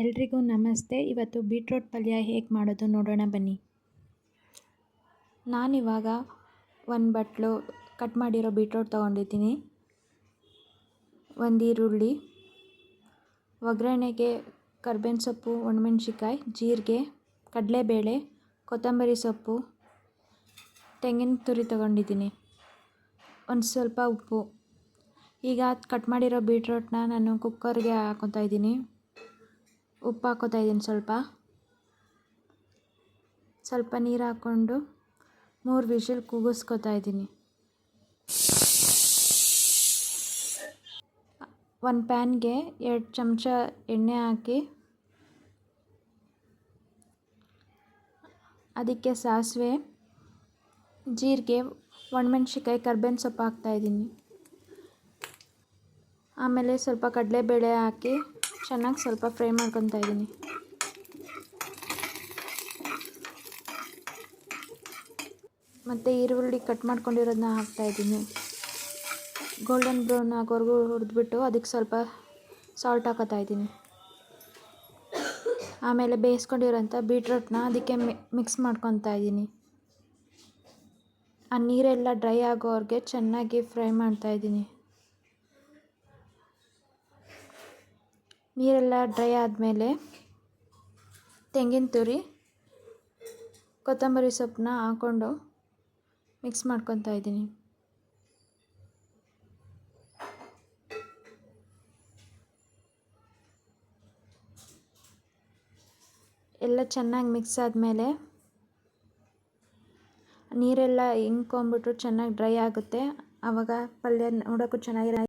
ಎಲ್ರಿಗೂ ನಮಸ್ತೆ. ಇವತ್ತು ಬೀಟ್ರೋಟ್ ಪಲ್ಯ ಹೇಗೆ ಮಾಡೋದು ನೋಡೋಣ ಬನ್ನಿ. ನಾನಿವಾಗ ಒಂದು ಬಟ್ಲು ಕಟ್ ಮಾಡಿರೋ ಬೀಟ್ರೋಟ್ ತೊಗೊಂಡಿದ್ದೀನಿ. ಒಂದು ಈರುಳ್ಳಿ, ಒಗ್ಗರಣೆಗೆ ಕರ್ಬೇವಿನ ಸೊಪ್ಪು ಒಣಮೆಣ್ಸಿಕಾಯಿ ಜೀರಿಗೆ, ಕಡಲೆಬೇಳೆ, ಕೊತ್ತಂಬರಿ ಸೊಪ್ಪು, ತೆಂಗಿನ ತುರಿ ತೊಗೊಂಡಿದ್ದೀನಿ. ಒಂದು ಸ್ವಲ್ಪ ಉಪ್ಪು. ಈಗ ಕಟ್ ಮಾಡಿರೋ ಬೀಟ್ರೋಟ್ನ ನಾನು ಕುಕ್ಕರ್ಗೆ ಹಾಕೊತಾ ಇದ್ದೀನಿ. ಉಪ್ಪು ಹಾಕೋತಾ ಇದ್ದೀನಿ ಸ್ವಲ್ಪ. ಸ್ವಲ್ಪ ನೀರು ಹಾಕ್ಕೊಂಡು ಮೂರು ವಿಷಲ್ ಕೂಗಿಸ್ಕೊತಾ ಇದ್ದೀನಿ. ಒಂದು ಪ್ಯಾನ್ಗೆ ಎರಡು ಚಮಚ ಎಣ್ಣೆ ಹಾಕಿ ಅದಕ್ಕೆ ಸಾಸಿವೆ, ಜೀರಿಗೆ ಒಣಮೆಣ್ಸಿಕಾಯಿ ಕರ್ಬೇವಿನ ಸೊಪ್ಪು ಹಾಕ್ತಾಯಿದ್ದೀನಿ ಆಮೇಲೆ ಸ್ವಲ್ಪ ಕಡಲೆಬೇಳೆ ಹಾಕಿ ಚೆನ್ನಾಗಿ ಸ್ವಲ್ಪ ಫ್ರೈ ಮಾಡ್ಕೊತಾ ಇದ್ದೀನಿ ಮತ್ತು ಈರುಳ್ಳಿ ಕಟ್ ಮಾಡ್ಕೊಂಡಿರೋದನ್ನ ಹಾಕ್ತಾಯಿದ್ದೀನಿ ಗೋಲ್ಡನ್ ಬ್ರೌನ್ ಆಗೋವರೆಗೂ ಹುರಿದ್ಬಿಟ್ಟು ಅದಕ್ಕೆ ಸ್ವಲ್ಪ ಸಾಲ್ಟ್ ಹಾಕೋತಾ ಇದ್ದೀನಿ ಆಮೇಲೆ ಬೇಯಿಸ್ಕೊಂಡಿರೋಂಥ ಬೀಟ್ರೂಟ್ನ ಅದಕ್ಕೆ ಮಿಕ್ಸ್ ಮಾಡ್ಕೊತಾ ಇದ್ದೀನಿ ಆ ನೀರೆಲ್ಲ ಡ್ರೈ ಆಗೋವ್ರಿಗೆ ಚೆನ್ನಾಗಿ ಫ್ರೈ ಮಾಡ್ತಾಯಿದ್ದೀನಿ ನೀರೆಲ್ಲ ಡ್ರೈ ಆದಮೇಲೆ ತೆಂಗಿನ ತುರಿ, ಕೊತ್ತಂಬರಿ ಸೊಪ್ಪನ್ನ ಹಾಕ್ಕೊಂಡು ಮಿಕ್ಸ್ ಮಾಡ್ಕೊತಾ ಇದ್ದೀನಿ. ಎಲ್ಲ ಚೆನ್ನಾಗಿ ಮಿಕ್ಸ್ ಆದಮೇಲೆ ನೀರೆಲ್ಲ ಹಿಂಗ್ಕೊಂಬಿಟ್ಟು ಚೆನ್ನಾಗಿ ಡ್ರೈ ಆಗುತ್ತೆ. ಆವಾಗ ಪಲ್ಯ ನೋಡೋಕ್ಕೂ ಚೆನ್ನಾಗಿರ